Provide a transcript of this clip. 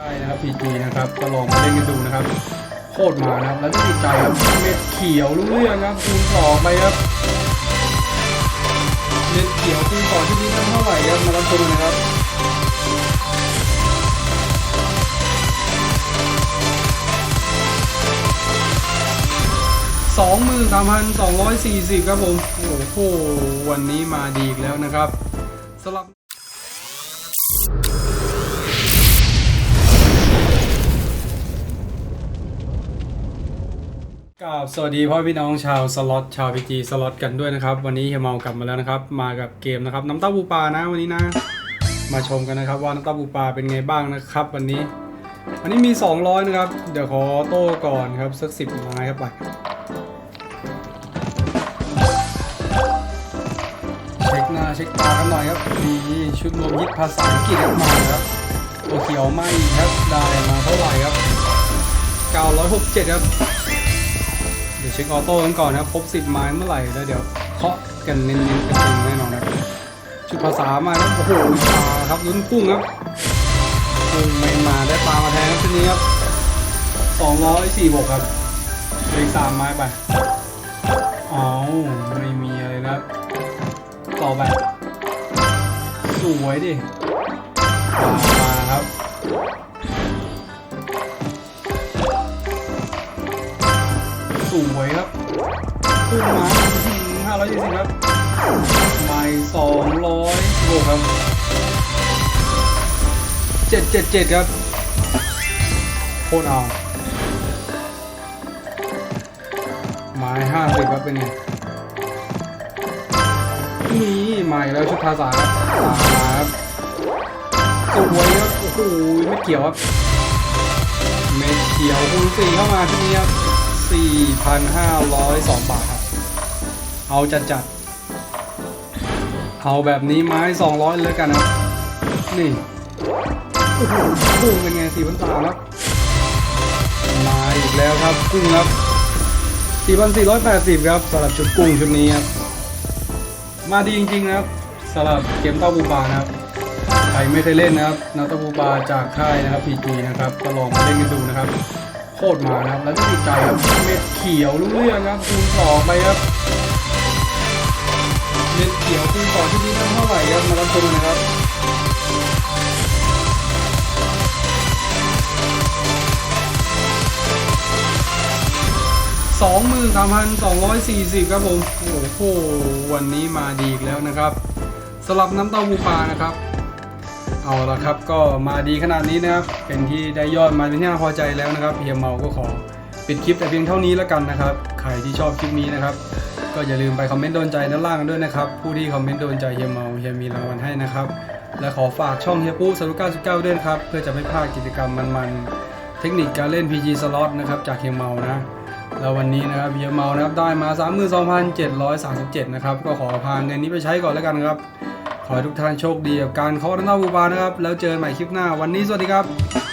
ใช่นะครับ PG นะครับ ก็ลองมาเล่นกันดูนะครับ โคตรมานะครับ แล้วก็ติดใจครับเม็ดเขียวรู้เรื่องครับคูณสองไปครับเม็ดเขียวคูณสองที่นี้เท่าไหร่ครับมารับชมกันนะครับสองหมื่นสามพันสองร้อยสี่สิบครับผม โอ้โห วันนี้มาดีอีกแล้วนะครับสำหรับ กับสวัสดีพ่อพี่น้องชาวสล็อตชาวพีจีสล็อตกันด้วยนะครับ วันนี้เฮียมากลับมาแล้วนะครับ มากับเกมนะครับ น้ำเต้าปูปลานะวันนี้นะ มาชมกันนะครับ ว่าน้ำเต้าปูปลาเป็นไงบ้างนะครับ วันนี้ วันนี้มี 200 นะครับ เดี๋ยวขอโต้ก่อนครับสักสิบไม้ครับไปเช็คหน้าเช็คตากันหน่อยครับมีชุดรวมยิดภาษาอังกฤษมาครับตัวเขียวไม่ครับได้มาเท่าไหร่ครับ967ครับ ดี๋ยวเช็คออโต้กันก่อนนะครับครบไม้เมื่อไหร่แล้วเดี๋ยวเคาะกันเน้นๆกันจริงแน่นอนนะชุดภาษามาแล้วโอ้โหปลาครับลุ้นกุ้งครับกุ้งไม่มาได้ปลามาแทนครับทีนี้ครับ246ครับเลืออกสามไม้ไปอ๋อไม่มีอะไรนะครับต่อไปสวยดิมาครับ พุ่งมาห้าร้อยยี่สิบครับไม้สองร้อยโลครับเจ็ดเจ็ดเจ็ดครับโคตรเอาไม้ห้าสิบครับเป็นไงนี่มาอีกแล้วชุดภาษาครับมาครับสวยครับโอ้โหไม่เกี่ยวครับเม็ดเขียวคูณสี่เข้ามาที่นี่ครับสี่พันห้าร้อยสองบาท เอาจัดจัดๆเอาแบบนี้ไม้สองร้อยเลยกันครับนี่โอ้โหกุ้งเป็นไงสี่พันสามครับ มาอีกแล้วครับกุ้งครับสี่พันสี่ร้อยแปดสิบครับสำหรับชุดกุ้งชุดนี้ครับ มาดีจริงๆนะครับสำหรับเกมเต้าบูปลานะครับใครไม่เคยเล่นนะครับน้ำเต้าบูปลาจากค่ายนะครับ PG นะครับก็ลองมาเล่นกันดูนะครับ โคตรมานะครับแล้วก็ติดใจครับเม็ดเขียวรู้เรื่องครับคูณสองไปครับ ที่นี้เท่าไหร่ครับมารับชมนะครับสองหมื่นสามพันสองร้อยสี่สิบครับผม โอ้โห วันนี้มาดีอีกแล้วนะครับสำหรับน้ำเต้าหู้ปลานะครับ เอาละครับก็มาดีขนาดนี้นะครับ เป็นที่ได้ยอดมาเป็นที่น่าพอใจแล้วนะครับเฮียเมาก็ขอปิดคลิปแต่เพียงเท่านี้แล้วกันนะครับ ใครที่ชอบคลิปนี้นะครับ ก็อย่าลืมไปคอมเมนต์โดนใจด้านล่างด้วยนะครับ ผู้ที่คอมเมนต์โดนใจเฮียเมาเฮียมีรางวัลให้นะครับ และขอฝากช่องเฮียปุ๊สรุป99ด้วยนะครับ เพื่อจะไม่พลาดกิจกรรมมันๆ เทคนิคการเล่น PG Slot นะครับจากเฮียเมานะ แล้ววันนี้นะครับเฮียเมานะครับได้มา 32,737 นะครับ ก็ขอพาเงินนี้ไปใช้ก่อนแล้วกันครับ ขอให้ทุกท่านโชคดีกับการเคาะหน้าบูบานะครับ แล้วเจอกันใหม่คลิปหน้า วันนี้สวัสดีครับ